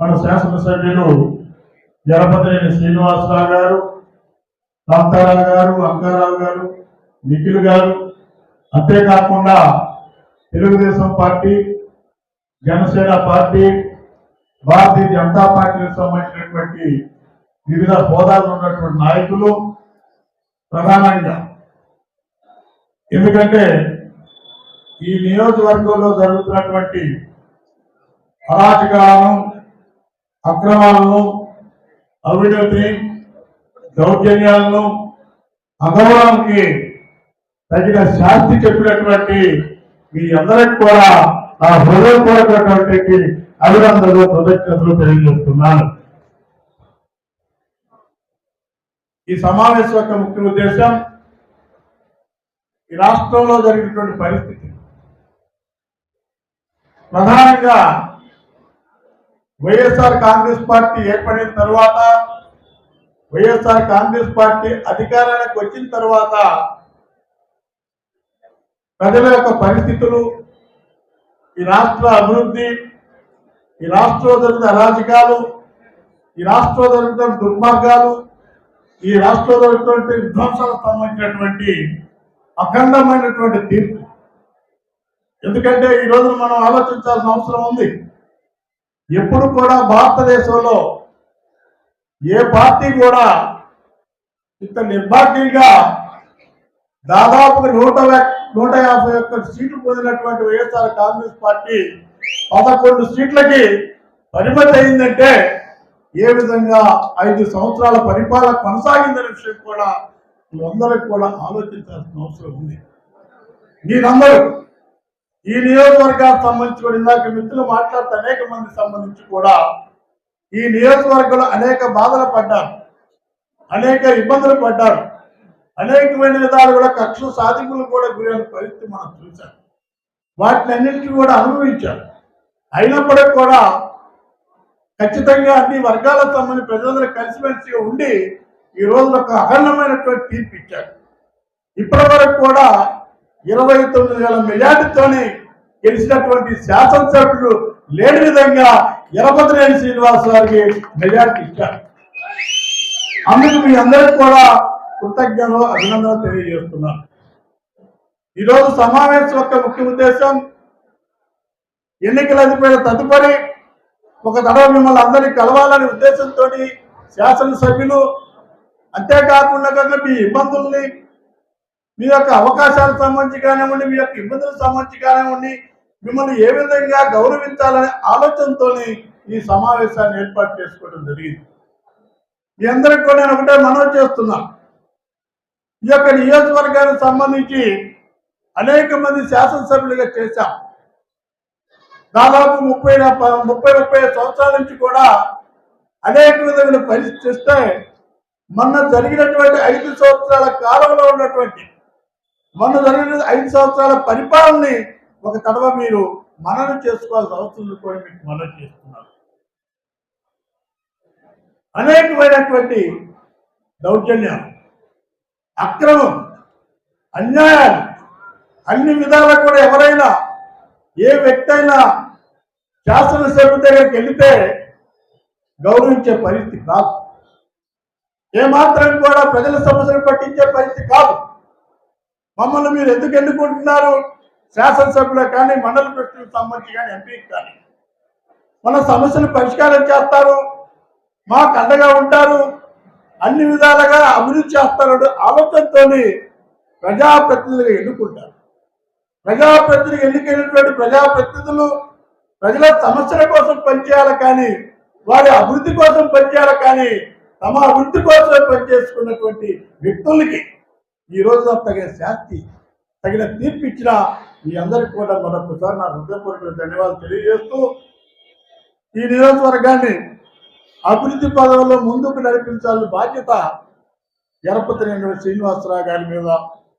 మన శాసనసభ్యులు జలపతినేని శ్రీనివాసరావు గారు కాంతారావు గారు అంకారావు గారు నిఖిల్ గారు. అంతేకాకుండా తెలుగుదేశం పార్టీ జనసేన పార్టీ భారతీయ జనతా పార్టీకి సంబంధించినటువంటి వివిధ హోదాలు ఉన్నటువంటి నాయకులు ప్రధానంగా. ఎందుకంటే ఈ నియోజకవర్గంలో జరుగుతున్నటువంటి అరాచకాలను అక్రమాలను అవినీతిని దౌర్జన్యాలను అగౌరవానికి తగిన శాస్తి చెప్పినటువంటి మీ అందరికి కూడా నా హృదయపూర్వకటువంటి అభినందనలు కృతజ్ఞతలు తెలియజేస్తున్నాను. ఈ సమావేశం యొక్క ముఖ్య ఉద్దేశం ఈ రాష్ట్రంలో జరిగినటువంటి పరిస్థితి. ప్రధానంగా వైఎస్ఆర్ కాంగ్రెస్ పార్టీ ఏర్పడిన తర్వాత వైఎస్ఆర్ కాంగ్రెస్ పార్టీ అధికారానికి వచ్చిన తర్వాత ప్రజల యొక్క పరిస్థితులు ఈ రాష్ట్ర అభివృద్ధి ఈ రాష్ట్రంలో జరుగుతున్న అరాజకాలు ఈ రాష్ట్రంలో జరుగుతున్న దుర్మార్గాలు ఈ రాష్ట్రంలో జరుగుతున్న విధ్వంసాలకు సంబంధించినటువంటి అఖండమైనటువంటి తీర్పు. ఎందుకంటే ఈ రోజు మనం ఆలోచించాల్సిన అవసరం ఉంది. ఎప్పుడు కూడా భారతదేశంలో ఏ పార్టీ కూడా ఇంత నిర్భాగ్యంగా దాదాపు నూట నూట యాభై ఒక్క సీట్లు పొందినటువంటి వైఎస్ఆర్ కాంగ్రెస్ పార్టీ పదకొండు సీట్లకి పరిమితి అయిందంటే ఏ విధంగా ఐదు సంవత్సరాల పరిపాలన కొనసాగిందనే విషయం కూడా మీరందరికీ కూడా ఆలోచించాల్సిన అవసరం ఉంది. మీరందరూ ఈ నియోజకవర్గానికి సంబంధించి కూడా ఇందాక మిత్రులు మాట్లాడుతూ అనేక మంది సంబంధించి కూడా ఈ నియోజకవర్గంలో అనేక బాధలు పడ్డారు అనేక ఇబ్బందులు పడ్డారు అనేకమైన విధాలు కూడా కక్ష సాధింపులు కూడా గురైన పరిస్థితి మనం చూశాం. వాటిని అన్నింటినీ కూడా అనుభవించారు. అయినప్పటికీ కూడా ఖచ్చితంగా అన్ని వర్గాలకు సంబంధించి ప్రజలందరూ కలిసిమెలిసిగా ఉండి ఈ రోజు ఒక అఖండమైనటువంటి తీర్పు ఇచ్చారు. ఇప్పటి వరకు కూడా ఇరవై తొమ్మిది వేల మెజార్టీతోని గెలిచినటువంటి శాసనసభ్యులు లేని విధంగా ఇరపతినేని శ్రీనివాస్ గారికి మెజార్టీ ఇచ్చారు. అందుకు మీ అందరికి కూడా కృతజ్ఞతలు అభినందనలు తెలియజేస్తున్నాను. ఈరోజు సమావేశం యొక్క ముఖ్య ఉద్దేశం ఎన్నికలు అయిపోయిన తదుపరి ఒక తడవ మిమ్మల్ని అందరినీ కలవాలనే ఉద్దేశంతో శాసనసభ్యులు అంతేకాకుండా కనుక మీ ఇబ్బందుల్ని మీ యొక్క అవకాశాలకు సంబంధించి కానివ్వండి మీ యొక్క ఇబ్బందులకు సంబంధించి కానివ్వండి మిమ్మల్ని ఏ విధంగా గౌరవించాలనే ఆలోచనతోని ఈ సమావేశాన్ని ఏర్పాటు చేసుకోవడం జరిగింది. మీ అందరికి కూడా నేను ఒకటే మనవి చేస్తున్నా. ఈ యొక్క నియోజకవర్గానికి సంబంధించి అనేక మంది శాసనసభ్యులుగా చేశాం. దాదాపు ముప్పై ముప్పై ముప్పై సంవత్సరాల నుంచి కూడా అనేక విధమైన పరిస్థితి చూస్తే మొన్న జరిగినటువంటి ఐదు సంవత్సరాల కాలంలో ఉన్నటువంటి మొన్న జరిగిన ఐదు సంవత్సరాల పరిపాలనని ఒక తడవ మీరు మననం చేసుకోవాల్సిన అవసరం కూడా మీకు. మనం చేస్తున్నారు. అనేకమైనటువంటి దౌర్జన్యాలు అక్రమం అన్యాయాలు అన్ని విధాలా కూడా ఎవరైనా ఏ వ్యక్తి అయినా శాసనసభ దగ్గరికి వెళితే గౌరవించే పరిస్థితి కాదు. ఏమాత్రం కూడా ప్రజల సమస్యలు పట్టించే పరిస్థితి కాదు. మమ్మల్ని మీరు ఎందుకు ఎన్నుకుంటున్నారు? శాసనసభ్యులకు కానీ మండల ప్రశ్నలకు సంబంధించి కానీ ఎంపీకి కానీ. మన సమస్యలు పరిష్కారం చేస్తారు. మాకు అండగా ఉంటారు. అన్ని విధాలుగా అభివృద్ధి చేస్తారు ఆలోచనతో ప్రజాప్రతినిధులు ఎన్నుకుంటారు. ప్రజాప్రతినిధులు ఎన్నికైనటువంటి ప్రజాప్రతినిధులు ప్రజల సమస్యల కోసం పనిచేయాలి కానీ వారి అభివృద్ధి కోసం పనిచేయాలి కానీ తమ అభివృద్ధి కోసం పనిచేసుకున్నటువంటి వ్యక్తులకి ఈ రోజు తగిన శాస్తి తగిన తీర్పు ఇచ్చిన మీ అందరికి కూడా మరొకసారి నా హృదయపూర్వక ధన్యవాదాలు తెలియజేస్తూ ఈ నియోజకవర్గాన్ని అభివృద్ధి పదవుల్లో ముందుకు నడిపించాలని బాధ్యత ఎరపతి శ్రీనివాసరావు గారి మీద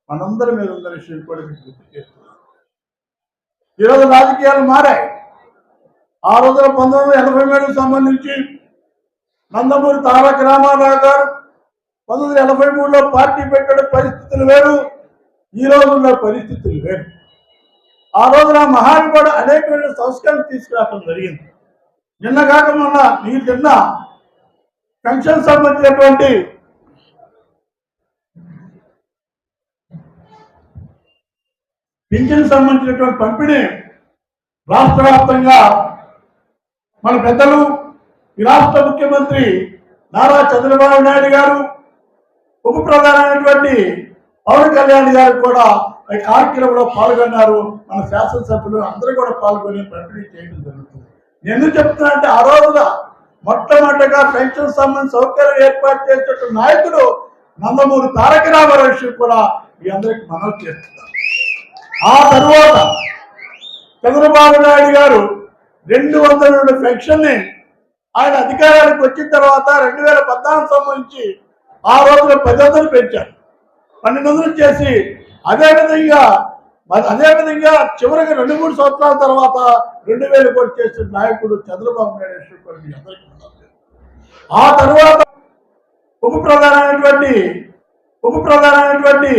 మనందరి మీద ఉందని విషయం కూడా మీకు గుర్తు చేస్తున్నాను. ఈరోజు రాజకీయాలు మారాయి. ఆ రోజున పంతొమ్మిది వందల ఎనభై మూడుకు సంబంధించి నందమూరి తారక రామారావు గారు పంతొమ్మిది వందల ఎనభై మూడులో పార్టీ పెట్టడం పరిస్థితులు వేరు ఈ రోజు ఉన్న పరిస్థితులు వేరు. ఆ రోజున మహానుభావుడు అనేకమైన సంస్కరణ తీసుకురావడం జరిగింది. నిన్న కాక మొన్న మీరు నిన్న పెన్షన్ సంబంధించినటువంటి పింఛన్ సంబంధించినటువంటి పంపిణీ రాష్ట్ర వ్యాప్తంగా మన పెద్దలు ఈ రాష్ట్ర ముఖ్యమంత్రి నారా చంద్రబాబు నాయుడు గారు ఉప ప్రధానమైనటువంటి పవన్ కళ్యాణ్ గారు కూడా ఈ కార్యక్రమంలో పాల్గొన్నారు. మన శాసనసభ్యులు అందరూ కూడా పాల్గొని పంపిణీ చేయడం జరుగుతుంది. ఎందుకు చెప్తున్నా అంటే ఆ రోజున మొట్టమొదటిగా పెన్షన్ సంబంధించి సౌకర్యం ఏర్పాటు చేసేట నాయకుడు నందమూరి తారక రామారావు కూడా మీ అందరికి మనవి చేస్తున్నారు. ఆ తర్వాత చంద్రబాబు నాయుడు గారు రెండు వందల రెండు పెన్షన్ని ఆయన అధికారానికి వచ్చిన తర్వాత రెండు వేల పద్నాలుగు సంబంధించి ఆ రోజున పది వందలు పెంచారు. పన్నెండు వందలు చేసి అదే విధంగా మరి అదే విధంగా చివరికి రెండు మూడు సంవత్సరాల తర్వాత రెండు వేలు కోటి చేసిన నాయకుడు చంద్రబాబు నాయుడు అందరికీ ఆ తర్వాత ఉప ప్రధానమైనటువంటి ఉప ప్రధానమైనటువంటి